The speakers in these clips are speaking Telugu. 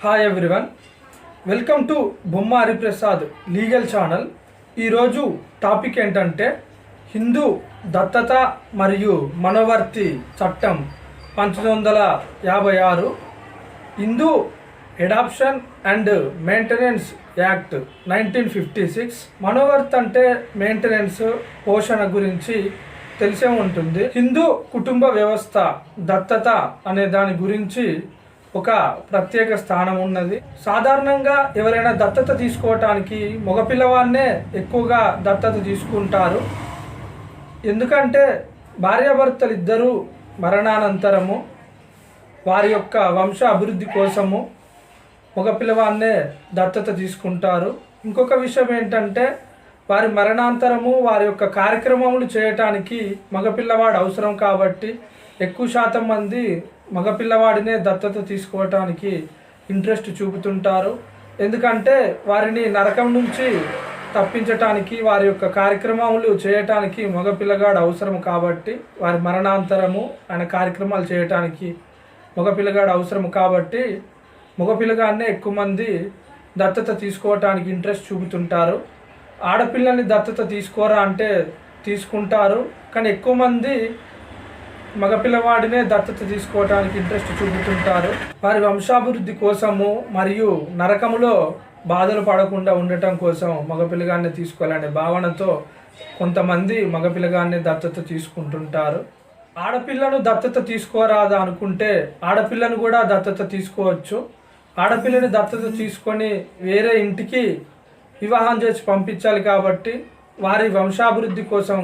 Hi everyone welcome to Bomma Hariprasad legal channel ఈరోజు టాపిక్ ఏంటంటే హిందూ దత్తత మరియు మనవర్తి చట్టం పంతొమ్మిది వందల యాభై ఆరు Hindu adoption and maintenance act nineteen fifty six. మనోవర్త్ అంటే మెయింటెనెన్స్ పోషణ గురించి తెలిసే ఉంటుంది. హిందూ కుటుంబ వ్యవస్థ దత్తత అనే దాని గురించి ఒక ప్రత్యేక స్థానం ఉన్నది. సాధారణంగా ఎవరైనా దత్తత తీసుకోవటానికి మగపిల్లవాడినే ఎక్కువగా దత్తత తీసుకుంటారు. ఎందుకంటే భార్యాభర్తలు ఇద్దరూ మరణానంతరము వారి యొక్క వంశ అభివృద్ధి కోసము మగపిల్లవాడినే దత్తత తీసుకుంటారు. ఇంకొక విషయం ఏంటంటే వారి మరణాంతరము వారి యొక్క కార్యక్రమములు చేయటానికి మగపిల్లవాడు అవసరం కాబట్టి ఎక్కువ శాతం మంది మగపిల్లవాడినే దత్తత తీసుకోవటానికి ఇంట్రెస్ట్ చూపుతుంటారు. ఎందుకంటే వారిని నరకం నుంచి తప్పించటానికి వారి యొక్క కార్యక్రమములు చేయటానికి మగపిల్లగాడు అవసరం కాబట్టి వారి మరణాంతరము ఆయన కార్యక్రమాలు చేయటానికి మగపిల్లగాడు అవసరం కాబట్టి మగపిల్లగానే ఎక్కువ మంది దత్తత తీసుకోవటానికి ఇంట్రెస్ట్ చూపుతుంటారు. ఆడపిల్లని దత్తత తీసుకోరా అంటే తీసుకుంటారు. కానీ ఎక్కువ మంది మగపిల్లవాడినే దత్తత తీసుకోవడానికి ఇంట్రెస్ట్ చూపుతుంటారు. వారి వంశాభివృద్ధి కోసము మరియు నరకములో బాధలు పడకుండా ఉండటం కోసం మగపిల్లగాన్ని తీసుకోవాలనే భావనతో కొంతమంది మగపిల్లగాన్ని దత్తత తీసుకుంటుంటారు. ఆడపిల్లను దత్తత తీసుకోరాదా అనుకుంటే ఆడపిల్లను కూడా దత్తత తీసుకోవచ్చు. ఆడపిల్లని దత్తత తీసుకొని వేరే ఇంటికి వివాహం చేసి పంపించాలి కాబట్టి వారి వంశాభివృద్ధి కోసం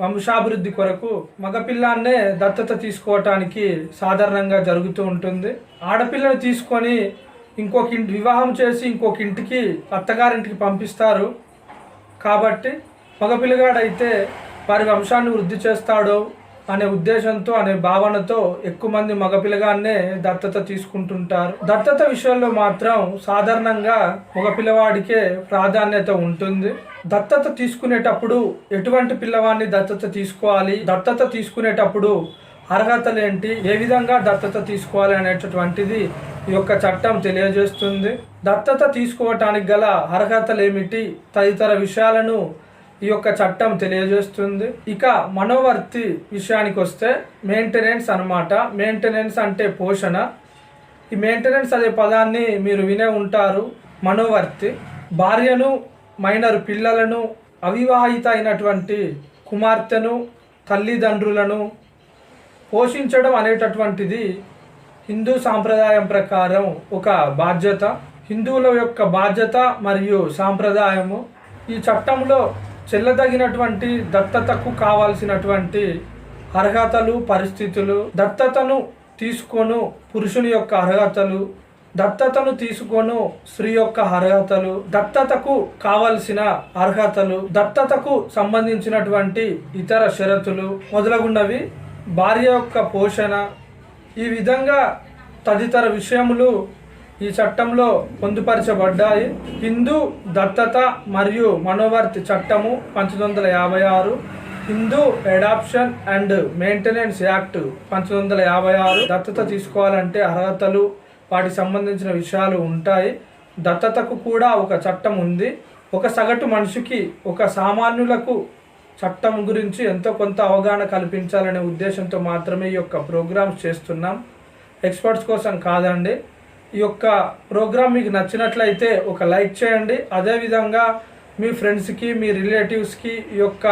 వంశాభివృద్ధి కొరకు మగపిల్లాన్నే దత్తత తీసుకోవటానికి సాధారణంగా జరుగుతూ ఉంటుంది. ఆడపిల్లని తీసుకొని ఇంకొక ఇంటి వివాహం చేసి ఇంకొక ఇంటికి అత్తగారింటికి పంపిస్తారు. కాబట్టి మగపిల్లగాడైతే వారి వంశాన్ని వృద్ధి చేస్తాడు. అనే ఉద్దేశంతో అనే భావనతో ఎక్కువ మంది మగపిల్లగాన్నే దత్తత తీసుకుంటుంటారు. దత్తత విషయంలో మాత్రం సాధారణంగా మగపిల్లవాడికే ప్రాధాన్యత ఉంటుంది. దత్తత తీసుకునేటప్పుడు ఎటువంటి పిల్లవాడిని దత్తత తీసుకోవాలి? దత్తత తీసుకునేటప్పుడు అర్హతలు ఏంటి ఏ విధంగా దత్తత తీసుకోవాలి అనేటటువంటిది ఈ యొక్క చట్టం తెలియజేస్తుంది. దత్తత తీసుకోవటానికి గల అర్హతలు ఏమిటి తదితర విషయాలను ఈ యొక్క చట్టం తెలియజేస్తుంది. ఇక మనోవర్తి విషయానికి వస్తే మెయింటెనెన్స్ అన్నమాట. మెయింటెనెన్స్ అంటే పోషణ. ఈ మెయింటెనెన్స్ అనే పదాన్ని మీరు వినే ఉంటారు. మనోవర్తి భార్యను మైనర్ పిల్లలను అవివాహిత అయినటువంటి కుమార్తెను తల్లిదండ్రులను పోషించడం అనేటటువంటిది హిందూ సాంప్రదాయం ప్రకారం ఒక బాధ్యత. హిందువుల యొక్క బాధ్యత మరియు సాంప్రదాయము. ఈ చట్టంలో చెల్లదగినటువంటి దత్తతకు కావాల్సినటువంటి అర్హతలు పరిస్థితులు దత్తతను తీసుకొను పురుషుని యొక్క అర్హతలు దత్తతను తీసుకొను స్త్రీ యొక్క అర్హతలు దత్తతకు కావలసిన అర్హతలు దత్తతకు సంబంధించినటువంటి ఇతర షరతులు మొదలగున్నవి. భార్య యొక్క పోషణ ఈ విధంగా తదితర విషయములు ఈ చట్టంలో పొందుపరచబడ్డాయి. హిందూ దత్తత మరియు మనోవర్తి చట్టము పంతొమ్మిది వందల యాభై ఆరు Hindu adoption and maintenance act పంతొమ్మిది వందల యాభై ఆరు. దత్తత తీసుకోవాలంటే అర్హతలు వాటికి సంబంధించిన విషయాలు ఉంటాయి. దత్తతకు కూడా ఒక చట్టం ఉంది. ఒక సగటు మనిషికి ఒక సామాన్యులకు చట్టం గురించి ఎంతో కొంత అవగాహన కల్పించాలనే ఉద్దేశంతో మాత్రమే ఈ యొక్క ప్రోగ్రామ్స్ చేస్తున్నాం. ఎక్స్పర్ట్స్ కోసం కాదండి ఈ యొక్క ప్రోగ్రామ్ మీకు నచ్చినట్లయితే ఒక లైక్ చేయండి. అదేవిధంగా మీ ఫ్రెండ్స్కి మీ రిలేటివ్స్కి ఈ యొక్క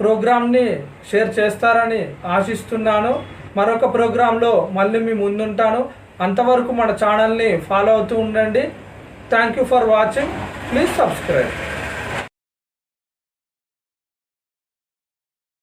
ప్రోగ్రామ్ని షేర్ చేస్తారని ఆశిస్తున్నాను. మరొక ప్రోగ్రాంలో మళ్ళీ మీ ముందుంటాను. అంతవరకు మన ఛానల్ని ఫాలో అవుతూ ఉండండి. Thank you for watching. Please subscribe.